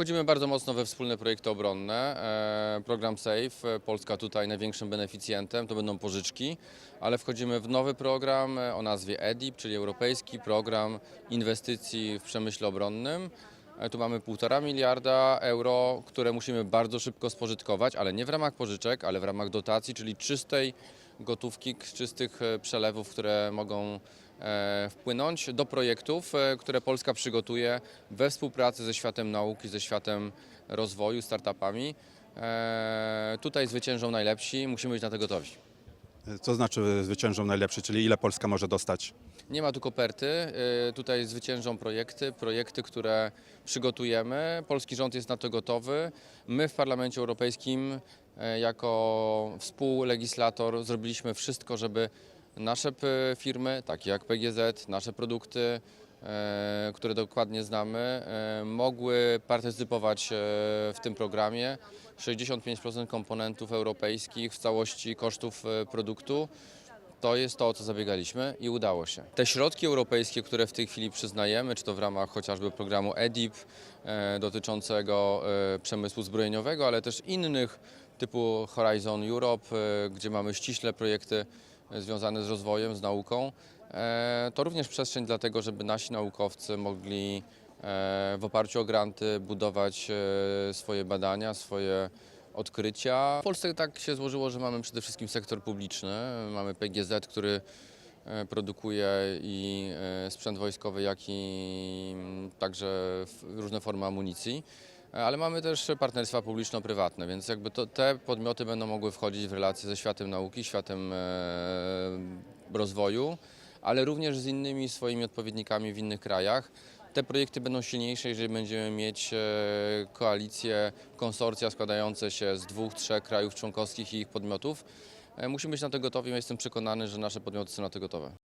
Wchodzimy bardzo mocno we wspólne projekty obronne. E, Program SAFE, e, Polska tutaj największym beneficjentem, to będą pożyczki, ale wchodzimy w nowy program e, o nazwie EDIP, czyli Europejski Program Inwestycji w Przemyśle Obronnym. Tu mamy 1,5 miliarda euro, które musimy bardzo szybko spożytkować, ale nie w ramach pożyczek, ale w ramach dotacji, czyli czystej gotówki, czystych e, przelewów, które mogą e, wpłynąć do projektów, e, które Polska przygotuje we współpracy ze światem nauki, ze światem rozwoju, startupami. Tutaj zwyciężą najlepsi, musimy być na to gotowi. Co znaczy zwyciężą najlepszy, czyli ile Polska może dostać? Nie ma tu koperty, tutaj zwyciężą projekty, projekty, które przygotujemy. Polski rząd jest na to gotowy. My w Parlamencie Europejskim jako współlegislator zrobiliśmy wszystko, żeby nasze firmy, takie jak PGZ, nasze produkty, e, które dokładnie znamy, e, mogły partycypować e, w tym programie. 65% komponentów europejskich w całości kosztów e, produktu. To jest to, o co zabiegaliśmy i udało się. Te środki europejskie, które w tej chwili przyznajemy, czy to w ramach chociażby programu EDIP e, dotyczącego e, przemysłu zbrojeniowego, ale też innych typu Horizon Europe, e, gdzie mamy ściśle projekty związane z rozwojem, z nauką, to również przestrzeń dla tego, żeby nasi naukowcy mogli w oparciu o granty budować swoje badania, swoje odkrycia. W Polsce tak się złożyło, że mamy przede wszystkim sektor publiczny. Mamy PGZ, który e, produkuje i e, sprzęt wojskowy, jak i mm, także różne formy amunicji. E, Ale mamy też partnerstwa publiczno-prywatne, więc jakby to, te podmioty będą mogły wchodzić w relacje ze światem nauki, światem rozwoju, ale również z innymi swoimi odpowiednikami w innych krajach. Te projekty będą silniejsze, jeżeli będziemy mieć e, koalicje, konsorcja składające się z dwóch, trzech krajów członkowskich i ich podmiotów. E, Musimy być na to gotowi. Jestem przekonany, że nasze podmioty są na to gotowe.